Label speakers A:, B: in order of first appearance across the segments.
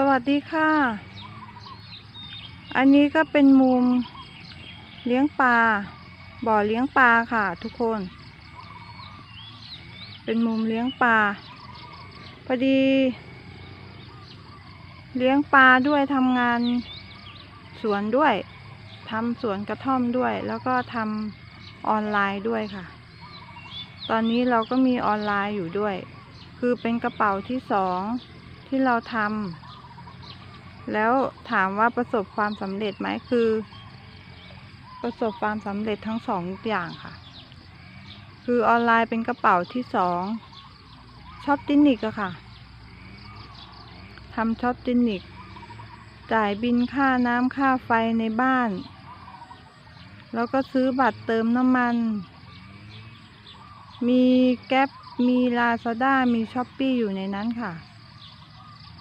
A: สวัสดีค่ะ อันนี้ก็เป็นมุมเลี้ยงปลา บ่อเลี้ยงปลาค่ะทุกคน เป็นมุมเลี้ยงปลา พอดี เลี้ยงปลาด้วยทำงานสวนด้วยทำสวนกระท่อมด้วย แล้วก็ทำออนไลน์ด้วยค่ะ ตอนนี้เราก็มีออนไลน์อยู่ด้วย คือเป็นกระเป๋าที่สองที่เราทำ แล้วถามว่าประสบความสำเร็จไหมคือ ประสบความสำเร็จทั้งสองอย่างค่ะ คือออนไลน์เป็นกระเป๋าที่สองช็อปตินิกอะค่ะทำช็อปตินิก จ่ายบินค่าน้ำค่าไฟในบ้าน แล้วก็ซื้อบัตรเติมน้ำมัน มีแก๊ปมีลาซาด้ามีช้อปปี้อยู่ในนั้นค่ะ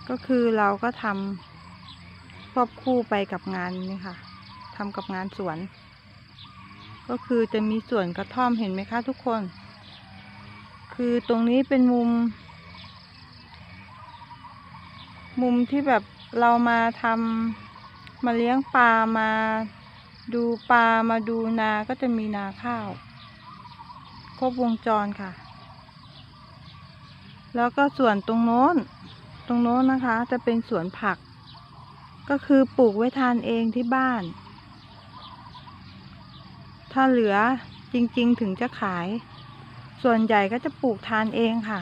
A: ก็คือเราก็ทำ วบคู่ไปกับงานนี้ค่ะทำกับงานสวน ก็คือจะมีสวนกระท่อมเห็นไหมคะทุกคน คือตรงนี้เป็นมุม มุมที่แบบเรามาทำมาเลี้ยงปลามาดูปลามาดูนาก็จะมีนาข้าว ครบวงจรค่ะ แล้วก็ส่วนตรงโน้น ตรงโน้นนะคะ จะเป็นสวนผัก ก็คือปลูกไว้ทานเองที่บ้าน ถ้าเหลือจริง ๆ ถึงจะขาย ส่วนใหญ่ก็จะปลูกทานเองค่ะ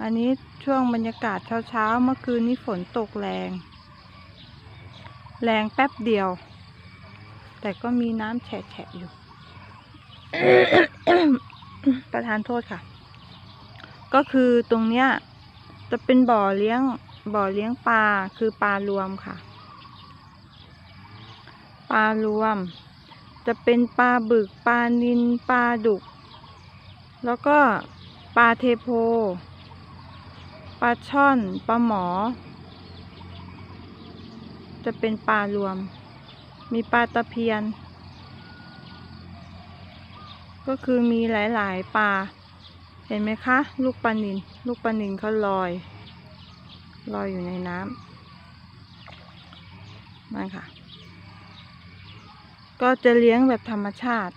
A: อันนี้ช่วงบรรยากาศเช้าๆ เมื่อคืนนี้ฝนตกแรง แรงแป๊บเดียว แต่ก็มีน้ำแฉะๆอยู่ ประทานโทษค่ะ ก็คือตรงเนี้ยจะเป็นบ่อเลี้ยง บ่อเลี้ยงปลาคือปลารวมค่ะ ปลารวม จะเป็นปลาบึกปลานิลปลาดุก แล้วก็ปลาเทโพปลาช่อนปลาหมอ จะเป็นปลารวม มีปลาตะเพียน ก็คือมีหลาย ๆ ปลาเห็นไหมคะ ลูกปลานิลลูกปลานิลเขาลอย ลอยอยู่ในน้ำนั่นค่ะ ก็จะเลี้ยงแบบธรรมชาติ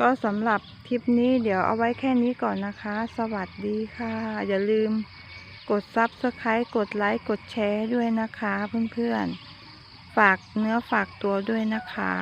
A: ก็สำหรับคลิปนี้เดี๋ยวเอาไว้แค่นี้ก่อนนะคะ สวัสดีค่ะ อย่าลืมกดซับสไครต์กดไลค์ กดแชร์ด้วยนะคะเพื่อนๆ ฝากเนื้อฝากตัวด้วยนะคะ